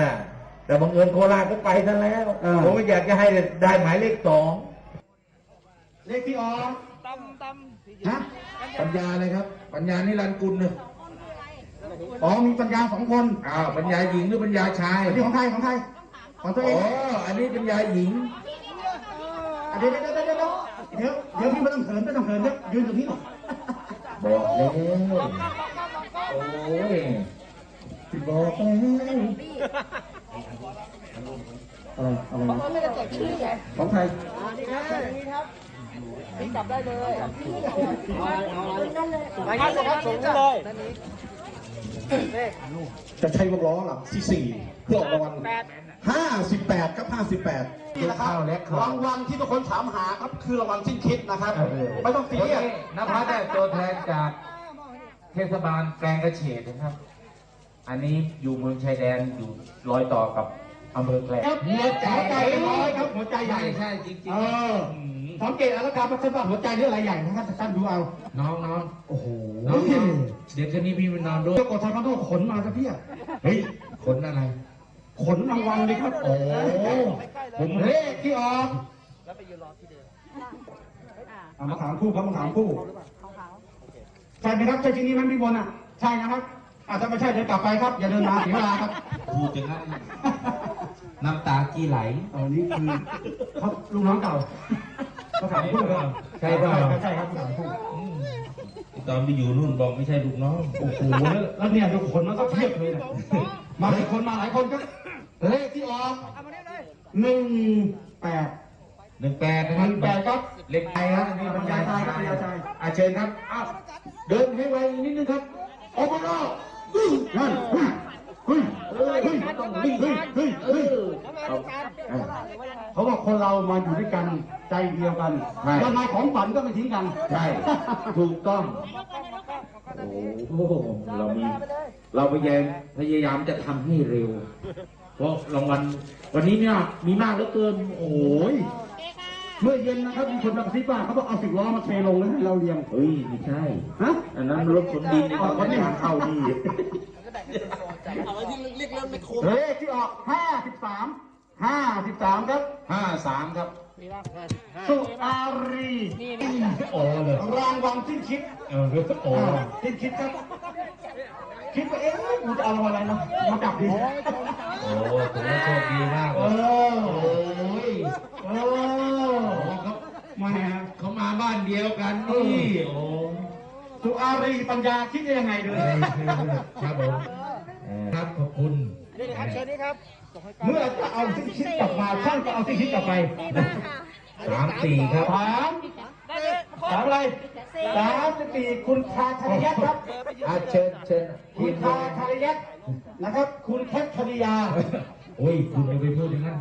น่ะ แต่บังเอิญโคราชก็ไปซะแล้วเออผมก็อยากจะให้ได้หมายเลขสองเลขที่ออกฮะปัญญาเลยครับ ปัญญานิรันดร์กุลเนี่ยอ๋อมีปัญญาสองคนอ้าวปัญญาหญิงหรือปัญญาชายอันนี้ของใครของใครของตัวเออ๋งออันนี้ปัญญาหญิงอะเดี๋ยวเดี๋ยวเดี๋ยวเดี๋ยวเดี๋ยวเดี๋ยวเดี๋ยวพี่ไม่ต้องเขินไม่ต้องเขินเดี๋ยวยืนตรงนี้ก่อนบอกแล้วโอ้ย บอกแล้วอะไรอะไรเพราะไม่ได้จดชื่อไงของใครจับได้เลยนั่นเลยไปงั้นเลยครับส่งเลยจะใช้วงล้อหลักที่สี่เพื่อออกรางวัลห้าสิบแปดกับห้าสิบแปดนี่แหละครับรางวัลที่ทุกคนถามหาครับคือรางวัลสิ้นคิดนะครับ ไม่ต้องซีวันเรียสนี้นภัสได้ตัวแทนจากเทศบาลแกลงกระเฉดนะครับ อันนี้อยู่เมืองชายแดนอยู่รอยต่อกับอำเภอแกลงครับหัวใจน้อยครับหัวใจใหญ่ ใช่จริงเออสังเกตเอาละกันว่าท่านว่าหัวใจนี่อะไรใหญ่นะครับท่านดูเอาๆน้องน้องโอ้โหน้องน้องเดี๋ยวคืนนี้พี่ไปนอนด้วยเจ้ากดไทยมันต้องขนมาจะเพียบเฮ้ยขนอะไร ขนรางวัลเลยครับ โอ้ผมเลขที่ออกเอามาถามคู่ครับมาถามคู่ใช่ไหมครับใช่ที่นี้ไหมพี่บนอะ ใช่นะครับ อาจจะถ้าไม่ใช่เดินกลับไปครับ อย่าเดินมาเสียเวลาครับพูดอย่างนั้นน้ำตากี่ไหลเออนี่คือเขาลูกน้องเก่าเขาถามคู่ครับใช่เปล่าใช่ครับเขาถามคู่ตอนไปอยู่นู่นบอกไม่ใช่ลูกน้องโอ้โหแล้วแล้วเนี่ยดูขนมันก็เทียบเลยนะมาหลายคนมาหลายคนครับเลขที่ออกหนึ่งแปดหนึ่งแปดนะหครับนึ่งแปดครับเล็กไทยครับนี่บรรยายบรรยายครับบรรยายอาเชิญครับอ้าวเดินให้ไวนิดนึงครับออกมาแล้วนั่น เขาบอกคนเรามาอยู่ด้วยกันใจเดียวกันยังไงของฝันก็ไม่ทิ้งกัน ใช่ ถูกต้อง โอ้โห เรามี เราพยายามพยายามจะทำให้เร็ว เพราะรางวัลวันนี้เนี่ยมีมากเหลือเกิน โอ้ย เมื่อเย็นนะครับมีคนมากระซิบว่าเขาบอกเอาสิบล้อมาเทลงแล้วให้เราเรียงเฮ้ยไม่ใช่ ฮะ อันนั้นรถขนดินในตอนนี้ทางเข้าดีเลขที่ออกห้าสิบสามห้าสิบสามครับห้าสามครับสุอารีโอ้เลยรางวัลสิ้นคิดเออโอ้อ่าสิ้นคิดครับคิดว่าเอ๊ะกูจะเอารางวัลอะไรนะมาจับดิโอ้ถือว่าโชคดีมากเอเลยอโอ้ยเอ โอ้อเขามาเขามาบ้านเดียวกันนี่โอ้สุอารีปัญญาคิดได้ยังไงดูครับผมครับขอบคุณนี่ครับเชิญนี่ครับ เมื่อจะเอาสิ้นคิดกลับมาช่างก็เอาสิ้นคิดกลับไปสามสี่ครับสามสามอะไรสามสี่คุณคาธริยัตครับอาเชิญเชิญคุณคาธริยัตนะครับ คุณแคทธริยา โอ้ยคุณอย่าไปพูดอย่างนั้น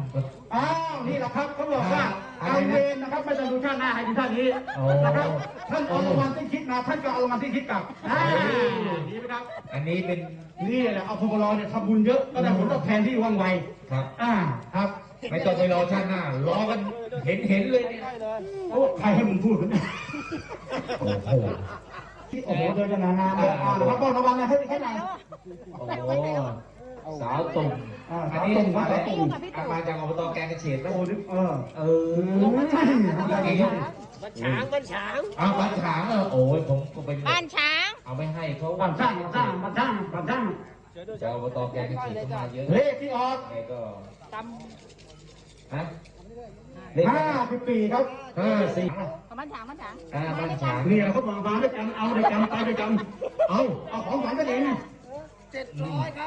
อ้าวนี่แหละครับเขาบอกว่าอะการไรนะเวรนะครับไม่ต้องดูชาติหน้าให้ดูชาตินี้โอ้นะครับท่านเอารางวัลที่คิดมาท่านก็เอารางวัลที่คิดกลับอ่าดีไหมครับ อันนี้เป็นนี่แหละเอาพวกเราเนี่ยทำบุญเยอะก็ได้ผลตอบแทนที่ว่องไวครับ อ่าครับไม่ต้องไปรอชาติหน้ารอกันเห็นเห็นเลยเนี่ยโอ้ใครให้มึงพูดวะเนี่ยโอ้โหโอ้โหเดินกันนานๆเลยอ่านะครับบอกรางวัลนะให้แค่ไหนโอ้ สาวตุ่มอ่าอันนี้สาวตุ่มมาสาวตุ่มมาจากอบตแกงกระเฉดไหมโอ้โหเออเออมันฉางมันฉางอ้าวบ้านฉางเหรอโอ้ยผมก็เป็นบ้านช้าง เอาไม่ให้เขาบันช่างบันช่างบันช่างบันช่างจะอบตแกงกระเฉดเข้ามาเยอะเลขที่ออกไงก็ตฮะเลขห้าสิบสี่ครับห้าสี่บ้านช้างบ้านช้างอ่าบ้านฉางนี่เขาบอกมาด้วยกันเอาด้วยกันไปด้วยกันเอาเอาของฝันกันเอง นะ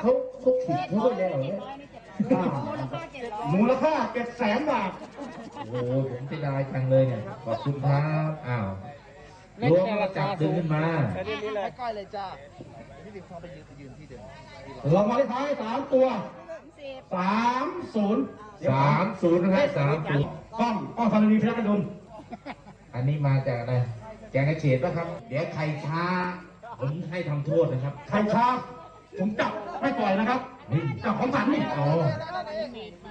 เขาเขาผิดเขาก็แล้วเนี่ยอ่ามูลค่าเจ็ดแสนบาท โอ้โหผมจะได้จังเลยเนี่ย ขอบคุณครับ อ้าวล้วงแล้วจับดึงขึ้นมาำเชิญนี่เลยก้อยเลยจ้ารางวัลเลขท้ายสามตัวสามศูนย์สามศูนย์นะครับสามศูนย์กล้องกล้องธรณีพิทักษ์ดลอันนี้มาจากอะไรแกงกระเฉดป่ะครับ เดี๋ยวใครช้า ผมให้ทำโทษนะครับ ใครช้า ผมจับไม่ปล่อยนะครับนี่จับของฝันนี่อ๋อ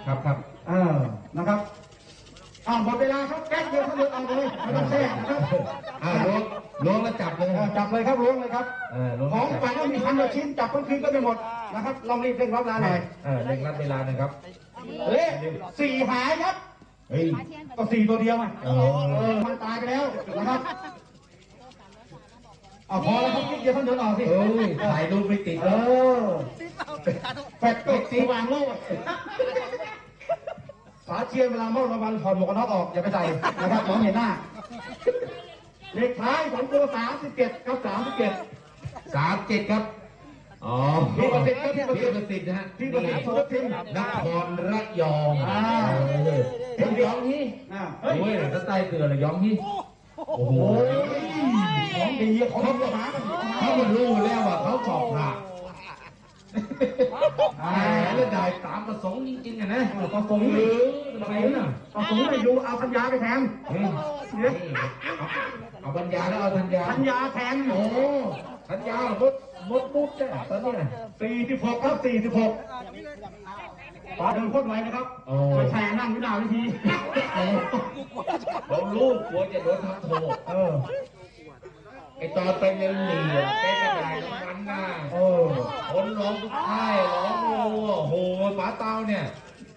ครับครับเออนะครับอ่าหมดเวลาครับแก๊กเดียวเขาเดินเอาเลยไม่ต้องแทรกนะครับอ่าล้วงล้วงแล้วจับเลยอ่าจับเลยครับล้วงเลยครับเออล้วงของแล้วฝัจันบก็มีพันกว่าชิ้นจับทั้งคืนก็ไม่หมดนะครับลองรีบเร่งรับเวลาหน่อยเออเร่งรัดเวลาหนะครับเลขสี่หายครับเฮ้ยก็สี่ตัวเดียวอะโอ้เออมันตายไปแล้วนะครับ เอาพอแล้วครับคิดเดียวท่านเดินออกสิเอ้ยถ่ายรูปไม่ติดเอแล้วอแฟดก็สีวางโลกฝาเชียร์เวลามอบรางวัลถอดหมวกกันน็อกออกอย่าไปใส่นะครับมองเห็นหน้าเลขท้ายของตัวสามสิบเจ็ดกับสามสิบเจ็ดสามเจ็ดครับอ๋อพี่ประสิทธิ์ครับพี่ประสิทธิ์พี่ประสิทธิ์นะฮะพี่ประสิทธิ์สุรทินนครระยองอ่าเออเฮ้ยยองนี่อ่าโอ้เฮ้ยยถ้าใต้เตือนเลยยองนี่ โอ้โหโอ้ยของดีของดีหากันเขามันรู้แล้วว่าเขาสอบผ่านแหมแล้วได้ตามประสงค์จริงๆอะนะประสงค์เอไม่อทำไมน่ะประสงค์ไม่ดูเอาปัญญาไปแทนเฮ้ยนี่เอาเอาปัญญาแล้วเอาธัญญาปัญญาแทนโอ้ธัญญามดมดมุกเนี่ยตอนเนี้ยสี่สิบหกครับสี่สิบหก ปาเดินโคตรไวนะครับโอ้ ไปแชร์นั่งอยู่หน้าเวิธีผมรู้กลัวจะโดนทำโทษเออ ไอตอนไปเรียนหนีอะแกกระดายรางวัลน่ะเออ คนร้องทุกค่ายร้องโอ้โหป๋าเตาเนี่ย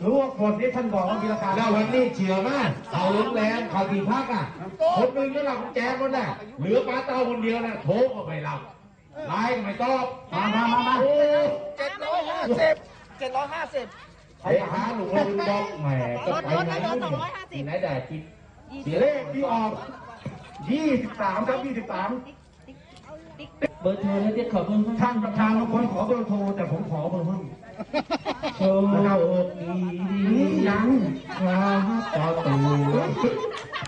รู้ว่าคนนี้ท่านบอกว่ามีราคาแล้ววันนี้เฉียวมากเขาโรงแรมเขาที่พักอะ คนหนึ่งก็หลับกุญแจหมดน่ะเหลือป๋าเตาคนเดียวน่ะโทรก็ไม่รับไลน์ก็ไม่ตอบมามามามาโอ้เจ็ดร้อยห้าสิบเจ็ดร้อยห้าสิบ ไปหาหนูคนบอกแหมจะไปไหนนู่นนี่ที่ไหนได้กินเสียเลเลขขที่ออกยี่สิบสามครับยี่สิบสามเบอร์โทรแล้วจะขอเบอร์ท่านประธานบางคนขอเบอร์โทรแต่ผมขอเบอร์ห้องโชคดียังครับต่อตู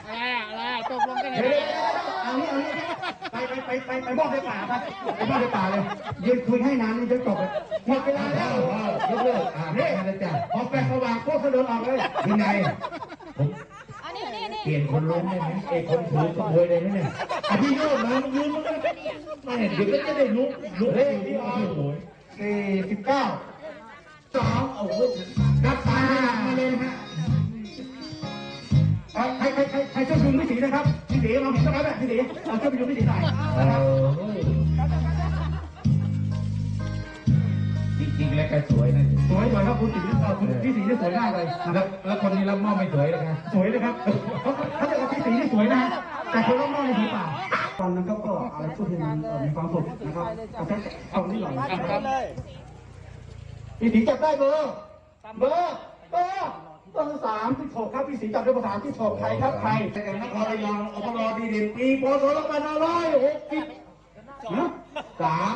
อะไรตกลงกันเดี๋ย ไปไปไปไปไปมอบในป่าไปไปมอบในป่าเลยยืนคุยให้นานนี่จะจบเลยหมดเวลาแล้วยกเลิกอ่านี่มาแล้จ้ะพอแฟนสว่างพวกเขาเดินออกเลยยังไงผมอันนี้นี่นี่เปลี่ยนคนล้มได้ไหมไอ้คนถือกระบวยได้ไหมเนี่ยอะพี่โยนมามันยืนมันก็ไม่เห็นเดี๋ยวก็จะได้ลุกลุกเลได้ขที่อโอ้อกโหสี่สิบเก้าสองโอ้โหกลับตามาเลยฮะ ใครใครใครใครช่วยดูพี่สีนะครับพี่สีเราเห็นสักแล้วพี่สีเอาช่วยไปดูพี่สีหน่อยเอนะครับอจริงๆแล้วแกสวยนะสวยสวยครับคุณสีเอ่อคุณพี่สีนี่สวยมากเลยนะคแล้รัวบแล้วคนนี้รับมอบไม่สวยเลยครับสวยเลยครับเขาเขาจะเอาพี่สีนี่สวยนะฮะแต่คนรอบนอกนี่สีเปล่าตอนนั้นก็ก็อะไรพูดให้มันเอ่อมีความสุขนะครับเอาแค่เอานี่หน่อยครับเลยพี่สีจับได้เบอร์เบอร์เบอร์ เบอร์สามที่ถกครับพี่สีจับได้ภาษาที่ถกใครครับใครแต่นครระยองอบรดีเด่นปีพศสองพันห้าร้อยหกสิบฮะสาม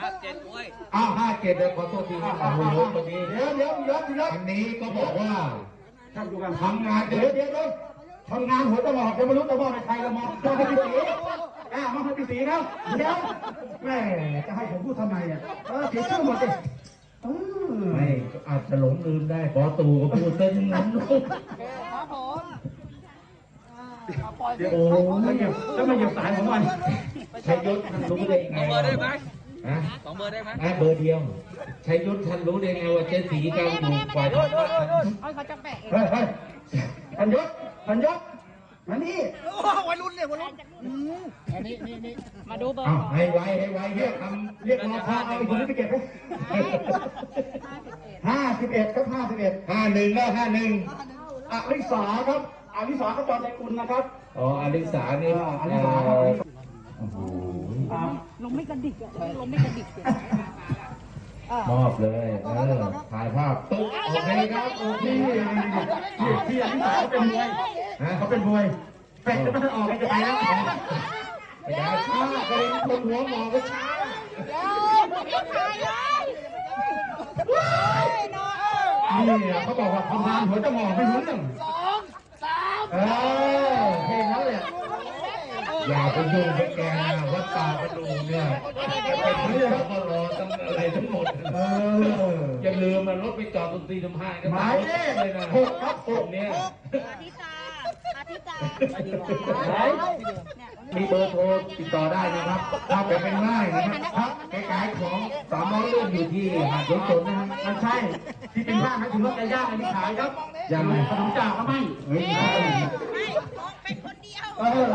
ห้าเจ็ดด้วยอ้าวห้าเจ็ดเลยขอโทษทีโอ้โหวันนี้เดี๋ยวเดี๋ยวเดี๋ยวเดี๋ยวอันนี้ก็บอกว่าท่านดูกันทำงานเดี๋ยวเดี๋ยวเดี๋ยวทำงานหัวตลอดจะไม่รู้จะมอบให้ใครละมอบมอบให้พี่สีอ่ามอบให้พี่สีแล้วเดี๋ยวแม่จะให้ผมพูดทำไมอะเออเสียชื่อหมดเลยเออ ไม่อาจจะหลงลืมได้ขอตูก็พูดเส้นนั้นลูกครับผมเดี๋ยวโอ้แล้วเหยียบแล้วมาเหยียบสายผมมันชัยยศท่านรู้ได้ไงเบอร์ได้ไหมฮะสองเบอร์ได้ไหมอะเบอร์เดียวชัยยศท่านรู้ได้ไงว่าเจ๊สีกำลังอยู่กว่าจะมาเอาเขาจะแปะเองเฮ้ยเฮ้ยพันยศพันยศ มานี่โอ้วัยรุ่นเนี่ยวัยรุ่นอันนี้นี่นี่มาดูเบอร์อ้าวของให้ไวให้ไวเรียกคเรียกรอพอเอาอีกคนนี้ไปเก็บไปห้าสิบเอ็ดครับห้าสิบเอ็ดำห้าหนึ่งแล้วห้าหนึ่งอลิสาครับอลิสาเขาจอใจคุณนะครับ อ๋ออลิสานี่อ่าอลิสาครับอลิสาโอ้โหอ่าลงไม่กระดิกอะลงไม่กระดิกเนี่ย มอบเลยเออถ่ายภาพตุ๊กโอเคครับโอเคที่ที่อลิสาเขาเป็นมวยฮะเขาเป็นมวยเป็ดจะไม่ทันออกเลยจะไปแล้วไม่ได้ช้ากระเด็นคนหัวหมอก็ช้าเดี๋ยวไม่ถ่ายเลยว้ายน้องนี่เขาบอกว่าทำงานหัวจะหมอกไม่รู้เรื่องสองสาม เออเพลงนั้นแหละ อย่าไปยุ่งกับแกนะวัดตาประดูเนี่ยเป็นเรื่องก็รอตั้งอะไรทั้งหมดเอออย่าลืมมันรถไปจอดตรงตีทำห้างก็หมายเลขเลยนะหกครับหกเนี่ยอาทิตาอาทิตาไหน มีเบอร์โทรติดต่อได้นะครับถ้าเป็นไปได้นะครับแกขายของสามร้อยเรื่องอยู่ที่หาดสวนสนนะครับมันใช่ที่เป็นบ้านให้ถึงรถไก่ย่างอันนี้ขายครับยังไงขนมจาก็ไม่เฮ้ยไม่มองเป็นคนเดียวเออ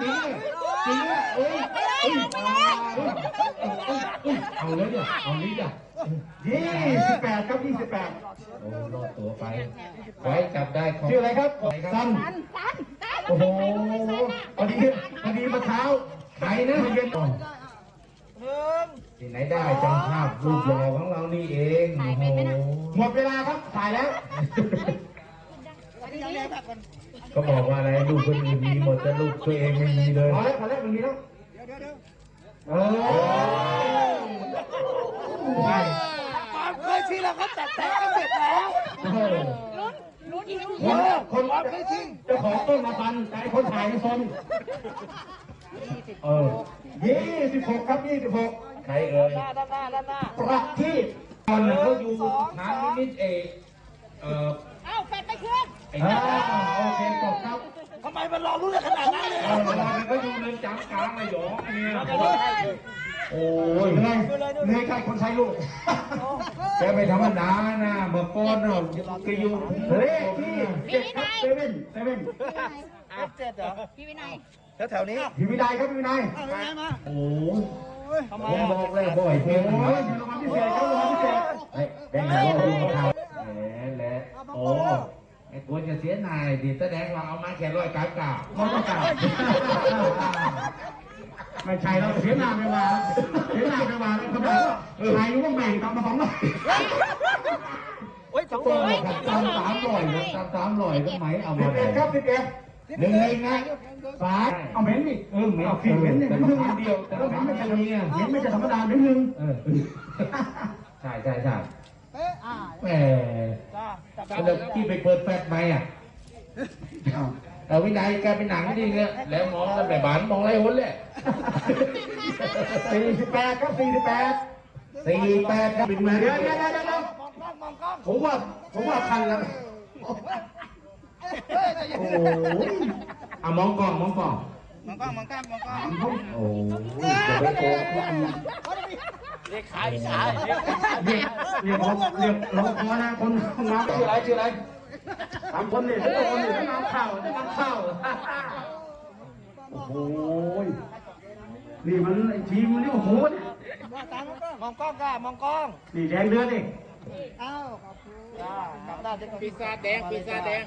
จริงจริงอะเอ้ยไปเลยไปเลยเอาเลยเนี่ยเอานี้จ้ะ ยี่สิบแปดครับยี่สิบแปดโอ้รอดตัวไปไว้จับได้ของชื่ออะไรครับซันตันตันตันโอ้โหพอดีพอดีเมื่อเช้าใครนะเย็นที่ไหนได้จังภาพรูปหล่อของเรานี่เองโอ้โหหมดเวลาครับถ่ายแล้วก็บอกว่าอะไรลูกคนอื่นมีหมดแต่ลูกตัวเองไม่มีเลยพอแล้วพอแล้วมันมีแล้ว เออใช่ความเคยชินเราเขาจัดแต่งกันเสร็จแล้วลุ้นลุ้นอีกคนคนเจ้าของต้นมาฟันแต่ไอ้คนถ่ายนี่ซนเออยี่สิบหกครับยี่สิบหกใครเอ่ยด้านหน้าด้านหน้าประทีปตอนนั้นเขาอยู่ทางนิมิตเอเออ เอ้าแฟนไปเคลื่อนไอ้อ่านั่นโอเคจบครับ ทำไมมันรอรู้เลยขนาดนั้นเลยเออตอนนั้นเขาอยู่เรือนจำกลางระยองเนี่ยโอ้ยเหนื่อยเหนื่อยใครคนใช้ลูกแกไม่ธรรมดานะเมื่อก่อนเราก็อยู่เลขที่เจ็ดครับเซเว่นเซเว่นเจ็ดเหรอพี่วินัยแถวๆนี้พี่วินัยครับพี่วินัยโอ้ยผมบอกแล้วบ่อยเพลงโอ้ยรางวัลพิเศษครับรางวัลพิเศษเฮ้ยเป็นไงว่าดูเขา สียนายดิแสดงว่าเอามาแค่ร้อยกาบกาบมองต้องการไม่ใช่เราเสียหน้าไม่มาเสียหน้าไม่มาแล้วทำไมใครรู้ว่าแบ่งทำมาสองร้อยโอ้ยสองตัร้วอยกับตามสามร้อยนะตามสามร้อยทำไมเอาสิมาบไหนเอ็ดครับสิบเอ็ดหนึ่งเลยไงสายเอาเหม็นดิเออเหม็นเอาขี้เหม็นเนี่ยแต่เหม็นมันเดีเดียยววแต่แต่ก็ก็เหเหม็ม็นนไม่ไม่ใช่ใช่เหม็นไม่ใช่ธรรมดาเหม็นหนึ่งเออใช่ใช่ใช่แหมจ้าจับแล้วที่ไปเปิดแฟลชไหมอะ เอาวินัยแกเป็นหนังดีเนี่ยแล้วมองแล้วแบบบานมองไรหุ้นเลยสี่สิบแปดครับสี่สิบแปดสี่แปดครับเป็นมาเดี๋ยวเดี๋ยวเดี๋ยวเดี๋ยวมองกล้องมองกล้องผมว่าผมว่าทันแล้วเฮ้ยใจเย็นโอ้ยเอามองกล้องมองกล้องมองกล้องมองกล้องมองกล้องโอ้ยจะไปโกงเรียกขายขายเรียกเรียกเรียกเรียกรอพอนะคนน้ำชื่ออะไรชื่ออะไร สามคนเนี่ยทุกคนเนี่ยน้ำข้าวน้ำข้าวโอ้โหนี่มันไอ้ทีมมันนี่โอ้โหเนี่ยมองกล้องก้ามองกล้องนี่แดงเดือดดิจ้ากลับด้านปีศาจแดงปีศาจแดง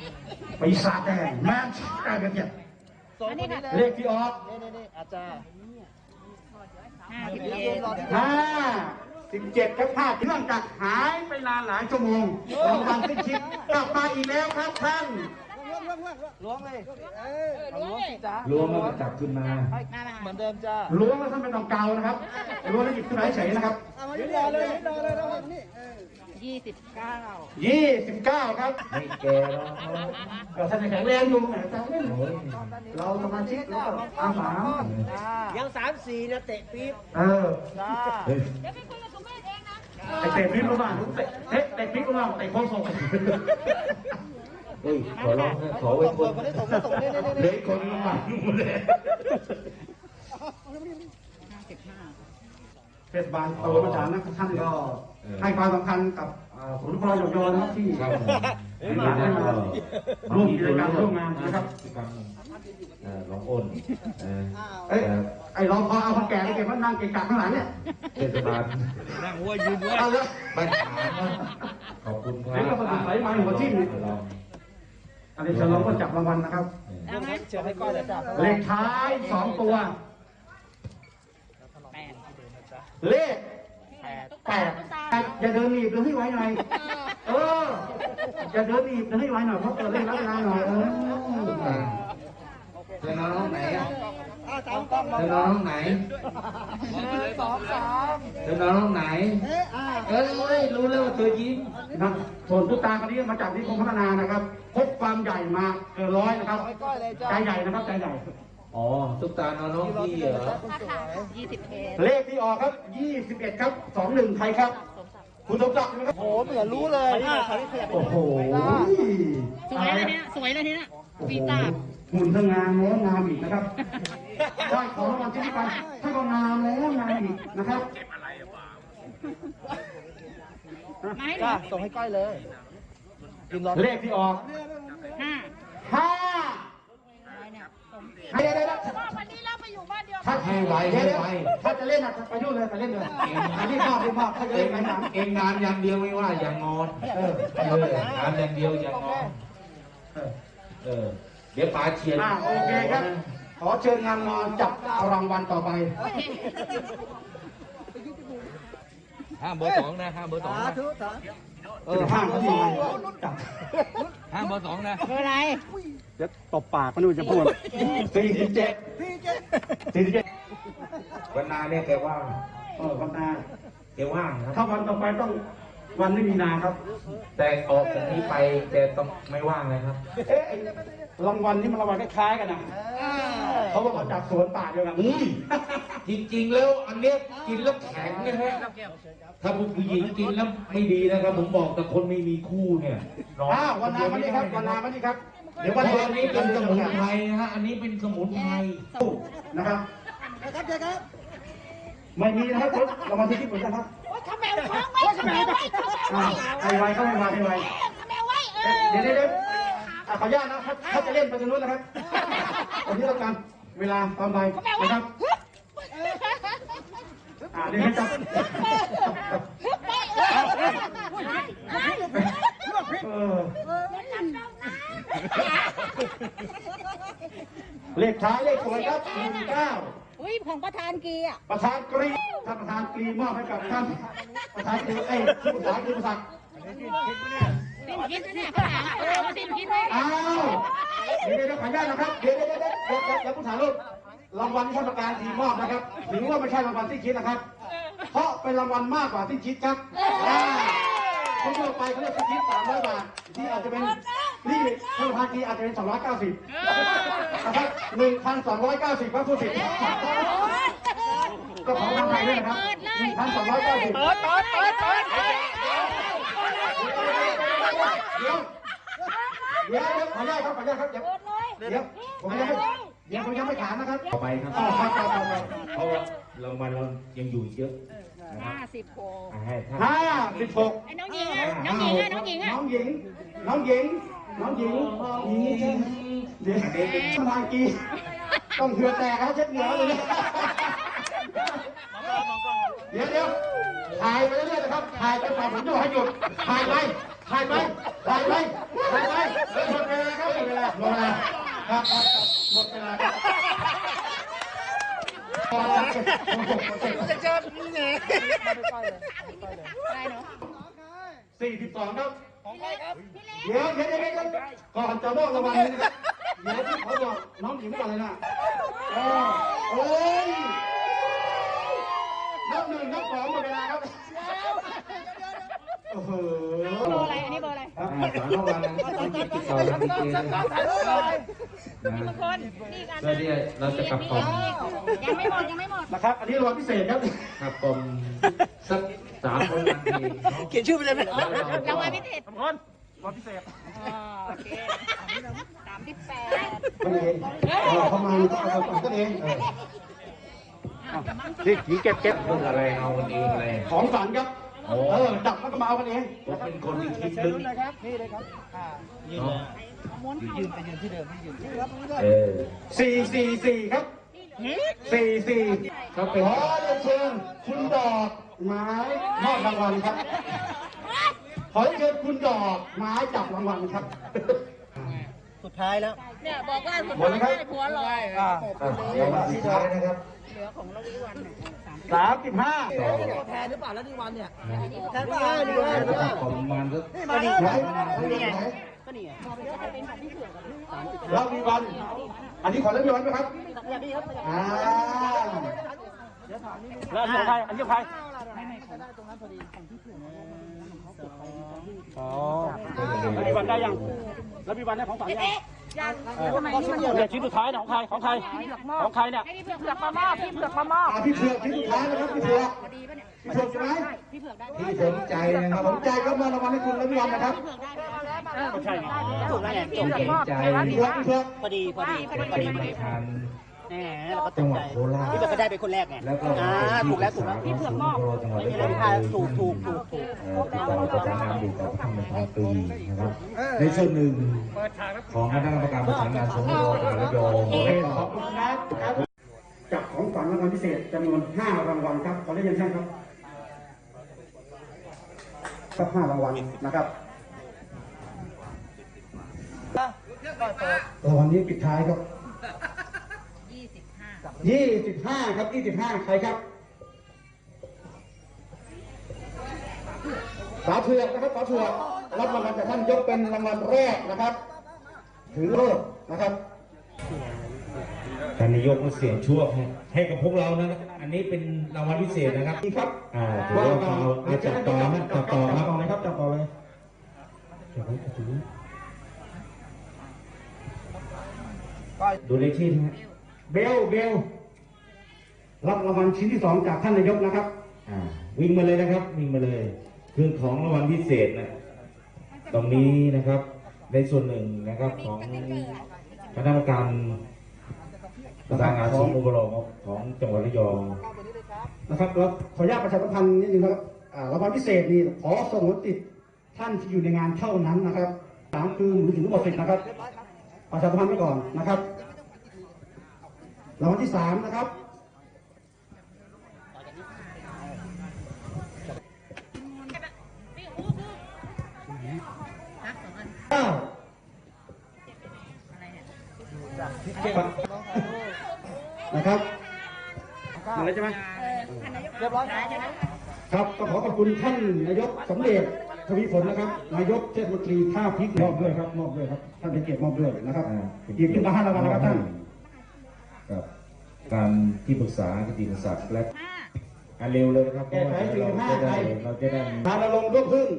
ปีศาจแดงแม่งได้กันเนี่ยสองคนนี้เลขที่ออกนี่นี่นี่อาจารย์ห้า สิบเดี๋ยวเอ็ดรอที่ห้าสิบเจ็ดครับภาพเครื่องจักรหายไปนานหลายชั่วโมงรางวัลที่ชิปกลับมาอีกแล้วครับท่านล้วงเลยเอาล้วงสิจ้ารวมแล้วก็จับขึ้นมา เหมือนเดิมจ้าล้วงแล้วท่านเป็นตองเกานะครับล้วงแล้วหยิบขึ้นมาเฉยๆนะครับรอเลยรอเลยรอนี่ยี่สิบเก้ายี่สิบเก้าครับไม่แก่แล้วก็ท่านยังแข็งแรงอยู่แหมแต่เล่นโอ้ยเราสมาชิกเราก็อาสายังสามสี่นะเตะปี๊บเออจ้าเฮ้ยเดี๋ยว ไปคุยกับคุณแม่เองนะไอเตะพริกรู้ป่ะเตะเตะเตะพริกรู้ป่ะเตะโค้งส่งเฮ้ยขอร้องนะขอไว้คนคนได้ส่งได้ส่งนี่นี่เหลืออีกคนลำบากอยู่เลยห้าสิบห้า เทศบาลตำบลประจานนะท่านก็ให้ความสำคัญกับศูนย์พลอยกยอนะครับที่ครับผมร่วมกิจกรรมร่วมงานนะครับเออน้องอ้นเออเอ้ยไอ้รองพอเอาคนแก่ไปเก็บมันนั่งเกะกะข้างหลังเนี่ยเทศบาลนั่งวัวยืนวัวเอาเลยบ้านฉางนะขอบคุณครับเดี๋ยวก็สงสัยมาหัวทิ่มเนี่ยเราอันนี้เฉลิมก็จับรางวัลนะครับเอาไหมเชิญให้ก้อยจะจับเลขท้ายสองตัวแปด เลขแปดแปดอย่าเดินหนีบเดินให้ไวหน่อย เอออย่าเดินหนีบเดินให้ไวหน่อยเพราะเกิดเลขลักนาหน่อยเออเจอน้องไหนสามกล้องมองเจอกล้น้อองงไหนสองสามเจอน้องไหน เอ้ยรู้แล้วว่าเธอยิ้มนะส่วนตุ๊กตาคนนี้มาจากที่กรมพัฒนานะครับพบความใหญ่มาเกินร้อยนะครับให้ก้อยเลยจ้าใจใหญ่นะครับใจใหญ่ อ๋อตุ๊กตาน้องน้องพี่เหรอยี่สิบเอ็ดเลขที่ออกครับ21ครับ21ใครครับ คุณสมศักดิ์ใช่ไหมครับโอ้เหมือนรู้เลยนี่เขาที่ขยับโอ้โหสวยเลยเนี่ยสวยเลยเนี่ยปีศาจหุ่นทั้งงามแล้วงามอีกนะครับได้ของรางวัลที่นี่ไปถ้าก็งามแล้วงามอีกนะครับมาให้หจ้านูส่งให้ก้อยเลยยืนรอเลขที่ออก ห้า ห้า อะไรเนี่ยผม ให้ได้ได้ วันนี้เราไปอยู่บ้าน เดียวถ้าให้ไวให้ไวถ้าจะเล่นอะไปยุ่งเลยไปเล่นเลยอันนี้มอบไม่มอบถ้าจะเอเล่นงไปหนังเองงานอย่างเดียวไม่ว่าอย่างงอนเออเอองานอย่างเดียวอย่างงอนเออเดี๋ยวป๋าเชียร์อ่าโอเคครับ ขอเชิญงานนอนจับรางวัลต่อไปห้ามเบอร์สองนะห้ามเบอร์สองนะเออห้ามเขาทีไงจับห้ามเบอร์สองนะเบอร์อะไรเดี๋ยวตบปากมันดูจะพูดสี่สิบเจ็ดสี่สิบเจ็ด วันนาเนี่ยแกว่างเออวันนาแกว่างครับถ้าวันต่อไปต้องวันไม่มีนาครับ แต่ออกจากนี้ไปแกต้องไม่ว่างเลยครับ เอ๊ะไอ้รางวัลนี่มันรางวัลคล้ายๆกันนะเขาบอกว่าจากสวนป่าเดียวกันอุ้ยจริงๆแล้วอันเนี้ยกินแล้วแข็งนะฮะถ้าผู้หญิงกินแล้วไม่ดีนะครับ ผมบอกแต่คนไม่มีคู่เนี่ยนอนอ้าววันนาวันนี้ครับวันนาวันนี้ครับเดี๋ยววัวันนนี้เดือนอันนี้นี้เป็เป็นนสสมุมุนนไพไพรรนะฮะอันนี้เป็นสมุนไพรนะครับ ไม่มีนะครับรางวัลที่คิดเหมือนกันครับโอ้ยขแมวท้องไว้ขแมวไว้ขแมวอ่าไว้ให้ไวเข้าให้ไวให้ไวขแมวไว้เออเดี๋ยวเดี๋ยวเดี๋ยวอะขออนุญาตนะถ้าถ้าจะเล่นไปตรงนู้นนะครับวันนี้ต้องการเวลาตามใบขแมวไว้นะครับอ่าเดี๋ยวให้จับเออเลขท้ายเลขสวยครับหนึ่งเก้าอุ้ย ของประธานกีอะประธานกรีท่านประธานกรีมอบให้กับท่านประธานกรีเอ้ยที่ปรึกษากรีประศักดิ์สิ้นคิดนะเนี่ยข้างหลังเออสิ้นคิดไหมอ้าวเดี๋ยวเดี๋ยวขออนุญาตนะครับเดี๋ยวเดี๋ยวเดี๋ยวเดี๋ยวเดี๋ยวเดี๋ยวผู้ถ่ายรูปรางวัลที่ท่านประธานทีมอบนะครับถือว่าไม่ใช่รางวัลที่คิดนะครับ เพราะเป็นรางวัลมากกว่าที่คิดครับอ่าคนทั่วไปเขาเรียกที่คิด300บาทที่อาจจะเป็น ที่ท่านประธานทีอาจจะเป็น 290นะครับ1,290ครับผู้สิทธิ์ก็ขอทางไทยด้วยนะครับ1,290เปิดเปิดเปิดเปิดเดี๋ยวเดี๋ยวเดี๋ยวขออนุญาตครับขออนุญาตครับเดี๋ยวเดี๋ยวผมยังไม่เดี๋ยวผมยังไม่ถามนะครับต่อไปครับอ๋อครับครับครับครับเพราะว่ารางวัลเรายังอยู่อีกเยอะนะคห้ารับสิบโคอ่าให้ท่านห้าสิบหกไอ้น้องหญิงอะน้องหญิงอะน้องหญิงอะน้องหญิงน้องหญิง น้องหญิงหญิงใช่ไหมเดี๋ยวสมากีต้องเหือแตกครับเช็ดเหงื่อเลยเนี่ยเดี๋ยวเดี๋ยวถ่ายไปเรื่อยๆนะครับ ถ่ายจนกว่าผมจะบให้หยุด ถ่ายไป ถ่ายไป ถ่ายไป ถ่ายไปหมดเวลาครับหมดเวลาหมดเวลาครับหมดเวลาครับพอแล้วจะเจอนี่ไงได้เนาะสี่สิบสองครับ ของใครครับเดี๋ยวเดี๋ยวเดี๋ยวเดี๋ยวก่อนจะมอบรางวัลนี้นะครับเดี๋ยวที่เขาบอกน้องหญิงก่อนเลยนะเออโอ้ยนับหนึ่งนับสองหมดเวลาครับโอ้โหเบอร์อะไรอันนี้เบอร์อะไรอ่าสามรางวัลนะต้องคิดติดต่อทางดีเจนะนี่บางคนนี่กันเพื่อที่เราจะกลับกล่องยังไม่หมดยังไม่หมดนะครับ อันนี้รางวัลพิเศษครับครับกล่องสัก สามคนนาทีเขียนชื่อไปเลยไหมรางวัลพิเศษทุกคนรางวัลพิเศษอ๋อโอเคสามสิบแปดมันเองเออเขามาเขาเอาของตัวเองเออนี่ผีเก็บเก็บเรื่องอะไรเอากันเองอะไรของฝันครับโอ้เออจับแล้วก็มาเอากันเองผมเป็นคนที่คิดลึกนี่เลยครับอ่ายืนเนาะม้วนเข่ายืนไปยืนที่เดิมที่ยืนที่เดิมเออสี่สี่สี่ครับสี่สี่ก็ขเป็นอเรียนเชิญคุณดอก ไม้มอบรางวัลครับ ขอเรียนเชิญคุณดอกไม้จับรางวัลครับ สุดท้ายแล้ว เนี่ยบอกว่าสุดหมดแล้วครับท้ายผัวหล่ออ่าอะรางวัลสุดท้ายนะครับเหลือของเราวิวันเนี่ยสามสามสิบห้าต่อแทนหรือเปล่าแล้วนี่วันเนี่ยนะแทนเปล่าดีว่าดีว่าประมาณสักมาดิไหนนี่ไงไหนก็นี่ไงเป็นของพี่เผือกกับพี่สามสิบเรามีวันอันนี้ขอเล่นย้อนไหมครับอย่าพี่ครับอ่าแล้วของใครอันนี้ใคร อ๋อแล้วมีวันได้ยัง แล้วมีวันได้ของฝันยังยังทำไมนี่มันเนี่ยชิ้นสุดท้ายของใครของใครของใครเนี่ยให้พี่เผือกเผือกมามอบพี่เผือกมามอบอ่าพี่เผือกชิ้นสุดท้ายนะครับพี่เผือกพอดีปะเนี่ยพี่เผือกใช่ไหมพี่เผือกได้ที่สนใจนะครับสนใจก็มารางวัลให้คุณแล้วมีวันนะครับพี่เผือกได้ไหมไม่ใช่ถูกแล้วไงพี่เผือกมอบใจใช่ไหมพี่เผือกพี่เผือกพอดีพอดีพอดีพอดีพอดีทาน แหมเราก็ตจังกหวัใจดโคราช พี่เบิร์ดก็ได้เป็นคนแรกไงแล้วก็อ่าถูกแล้วถูกแล้วพี่เผือกมอบจังหวัดไม่มีอะไรพาถูกถูกถูกถูกอเอ่อติดต่อประสานงานอยู่กับท่านประธานปีนะครับ ในส่วนหนึ่งของคณะกรรมการประสานงานสงฆ์จังหวัดระยองขอบคุณครับครับ จับของขวัญรางวัลพิเศษจำนวน 5 รางวัลครับ ขอเรียนเชิญครับครับ5รางวัลนะครับรางวัลนี้ปิดท้ายครับ 25 ครับ 25 ใครครับฝาเผือกนะครับฝาเผือกรับรางวัลจากท่านยกเป็นรางวัลแรกนะครับ ถือเลิกนะครับท่านนายกก็เสียงชั่วให้ให้กับพวกเรานะอันนี้เป็นรางวัลพิเศษนะครับดีครับอ่าถือว่าเราเอาจับต่อนะจับต่อครับจับต่อเลยครับจับต่อเลยดูเลขที่นะฮะ เบลเบลรับรางวัลชิ้นที่สองจากท่านนายกนะครับอ่าวิ่งมาเลยนะครับ วิ่งมาเลย คือของรางวัลพิเศษนะตรงนี้นะครับในส่วนหนึ่งนะครับของคณะกรรมการประสานงานสงฆ์อุบลของจังหวัดระยองนะครับแล้วขออนุญาตประชาสัมพันธ์นิดนึงนะครับอ่ารางวัลพิเศษนี่ขอส่งผลติดท่านที่อยู่ในงานเท่านั้นนะครับสามคือมือถือหมดสิทธิ์นะครับ ประชาสัมพันธ์ไว้ก่อนนะครับ รางวัลที่สามนะครับเก้านะครับมาแล้วใช่ไหมเรียบร้อยครับก็ขอขอบคุณท่านนายกสมเด็จทวีผลนะครับ นายกเทศมนตรีท่าพริกมอบด้วยครับมอบด้วยครับ ท่านเป็นเกียรติมอบด้วยนะครับอ่าหยิบขึ้นมาห้ารางวัลนะครับท่านกับ การที่ปรึกษากิติมศักดิ์และอะเร็วเลยนะครับเพราะว่าเดี๋ยวเราจะได้เราจะได้ทานลงค์ร่วมพึ่ง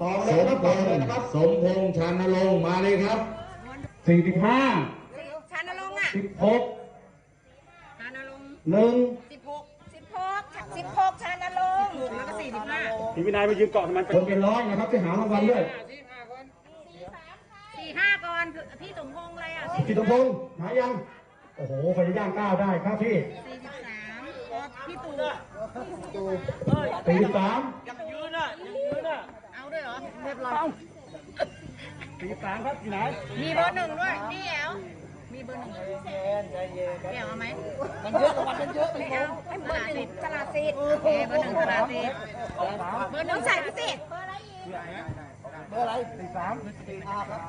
ต่อสเลยมนะพต่องเลยนะครับษ์สมพงษ์ชานรงค์มาเลยครับสี่สิบห้าชานลงค์อะสิบหกชานลงค์หนึ่งสิบหกสิบหกสิบหกชานลงค์แล้วก็สี่สิบห้าพี่วินัยมายืนเกาะทำไมคนเป็นร้อยนะครับที่หารางวัลด้วยสี่ห้าก่อนพี่สมพงษ์อะไรอะพี่สมพงษ์หายัง โอ้โหพยายามก้าวได้ครับพี่สี่สิบสามพี่ตู่สี่สิบสามเอาด้วยเหรอเรียบร้อยสี่สิบสามครับที่ไหนมีเบอร์หนึ่งด้วยพี่แอลมีเบอร์หนึ่งพี่แอลเอาไหมมันเยอะรางวัลมันเยอะพี่แอลให้เบอร์หนึ่งตลาดซีดโอเคเบอร์หนึ่งตลาดซีดเบอร์หนึ่งใส่พี่สิเบอร์อะไรอีกเบอร์อะไรสี่สามสี่ห้าครับ